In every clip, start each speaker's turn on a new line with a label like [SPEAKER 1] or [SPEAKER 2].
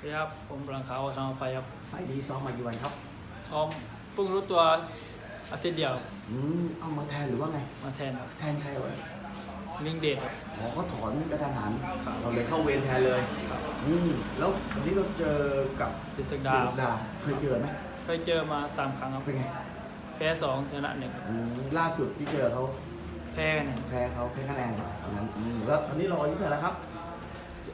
[SPEAKER 1] สวัสดีครับผมหลังขาวทางไปครับ
[SPEAKER 2] ไฟล์นี้ซ้อมมากี่วันครับ
[SPEAKER 1] ซ้อมเพิ่งรู้ตัวอาทิตย์เดียว
[SPEAKER 2] อืมเอามาแทนหรือว่าไง
[SPEAKER 1] มาแทนครับ
[SPEAKER 2] แทนใครวะ
[SPEAKER 1] มิงเดชครับ
[SPEAKER 2] อ๋อเขาถอนกระดานหัน
[SPEAKER 1] ครับ
[SPEAKER 2] เราเลยเข้าเวรแทนเลย อืมแล้ววันนี้เราเจอกับ
[SPEAKER 1] ดิสก
[SPEAKER 2] เด
[SPEAKER 1] ดา
[SPEAKER 2] ชดาเคยเจอไหม
[SPEAKER 1] เคยเจอมาสามครั้งครับ
[SPEAKER 2] เป็นไง
[SPEAKER 1] แพ้สองชนะหนึ่ง
[SPEAKER 2] อืมล่าสุดที่เจอเขา
[SPEAKER 1] แพ้กันเนี่ย
[SPEAKER 2] แพ้เขาแพ้คะแนนตอนนั้นอืมแล้วตอนนี้เราอายุเท่าไหร่แล้วครับ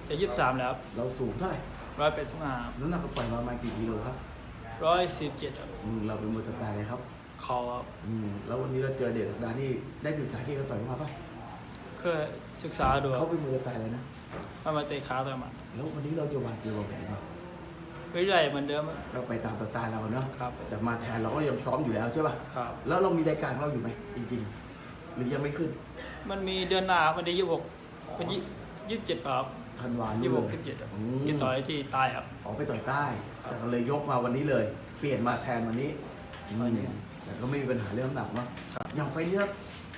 [SPEAKER 1] จะยี่สิบสามแล้ว
[SPEAKER 2] เราสูงเท่าไหร่
[SPEAKER 1] ร้อยแปดสิบห้า
[SPEAKER 2] น้ำหนักเราปล่อยมาประมาณกี่กิโลครับ
[SPEAKER 1] ร้อยสิบเจ็ดครับ
[SPEAKER 2] อืมเราเป็นมือสไตล์เลยครับ
[SPEAKER 1] คอครับ
[SPEAKER 2] อืมแล้ววันนี้เราเจอเดชดานี่ได้ศึกษาเกี่ยวกับต่อยมาปะ
[SPEAKER 1] เคยศึกษาดูค
[SPEAKER 2] เขา
[SPEAKER 1] รับ
[SPEAKER 2] เป็นมือสไตล์เลยนะ
[SPEAKER 1] มามาเตะขาต่อยหมัด
[SPEAKER 2] แล้ววันนี้เราจะวางเกมวางแผนไง
[SPEAKER 1] เรื่อยๆเหมือนเดิมครับ
[SPEAKER 2] เราไปตามสไตล์เราเนาะ
[SPEAKER 1] ครับ
[SPEAKER 2] แต่มาแทนเราก็ยังซ้อมอยู่แล้วใช่ป่ะ
[SPEAKER 1] ครับ
[SPEAKER 2] แล้วเรามีรายการของเราอยู่ไหมจริง ๆ หรือยังไม่ขึ้น
[SPEAKER 1] มันมีเดือนหน้าวันที่ยี่สิบหกวันที่ยี่สิบเจ็ดครับ
[SPEAKER 2] ธันวา
[SPEAKER 1] ยี่
[SPEAKER 2] นี่
[SPEAKER 1] สิบ
[SPEAKER 2] เล
[SPEAKER 1] หก
[SPEAKER 2] ย
[SPEAKER 1] ยี่สิบเจ็ดครับ
[SPEAKER 2] อืม
[SPEAKER 1] ที่ต่อยที่ใต้ครับ
[SPEAKER 2] ออกไปต่อยใต้ แต่เราเลยยกมาวันนี้เลย เปลี่ยนมาแทนวันนี้อืมแต่ก็ไม่มีปัญหาเรื่องน้ำหนักเนาะอย่างไฟล์นี้ถ้า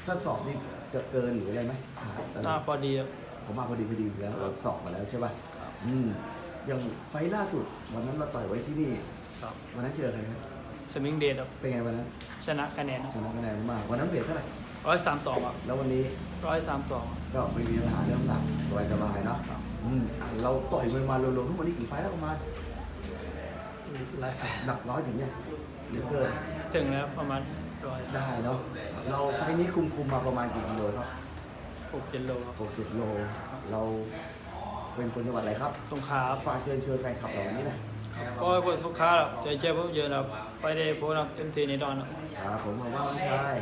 [SPEAKER 2] ถ้าสอบนี่จะเกินหรืออะไรไหมขาดอะไร
[SPEAKER 1] หน้าพอดีครับ
[SPEAKER 2] ผมมาพอดีพอดีอยู่แล้วเราสอบมาแล้วใช่ป่ะอืมอย่างไฟล์ล่าสุด วันนั้นเราต่อยไว้ที่นี่
[SPEAKER 1] ครับ
[SPEAKER 2] วันนั้นเจอใครครับ
[SPEAKER 1] สมิงเดชครับ
[SPEAKER 2] เป็นไงวันนั้น
[SPEAKER 1] ชนะคะแนน
[SPEAKER 2] ชนะคะแนนมากวันนั้นเปลี่ยนเท่าไหร่
[SPEAKER 1] ร้อยสามสองครับ
[SPEAKER 2] แล้ววันนี้
[SPEAKER 1] ร้อยสามสอง
[SPEAKER 2] ก็ไม่มีปัญหาเรื่องน้ำหนักสบายๆเนาะ
[SPEAKER 1] ครับ
[SPEAKER 2] อืมอะเราต่อยมวยมารวมๆทั้งหมดนี่กี่ไฟล์แล้วประมาณ
[SPEAKER 1] ไลฟ์แฟน
[SPEAKER 2] หนักร้อยถึงเนี่ยหรือเกิน
[SPEAKER 1] ถึงแล้วประมาณร้อย
[SPEAKER 2] ได้เนาะเราไฟล์นี้คุมคุมมาประมาณกี่กิโลครับ
[SPEAKER 1] หกเจ็ดโลครับ
[SPEAKER 2] หกสิบโลเราเป็นคนจังหวัดอะไรครับ
[SPEAKER 1] สงขลาครับ
[SPEAKER 2] ฝากเชิญเชิญแฟนคลับเราวันนี้นะ
[SPEAKER 1] ก็ให้คนสุขาครับใจเจ็บเพิ่มเยอะครับไปได้โพสต์ครับเต็มทีในดอนครับ
[SPEAKER 2] ครับผมขอบคุณมากน้องชาย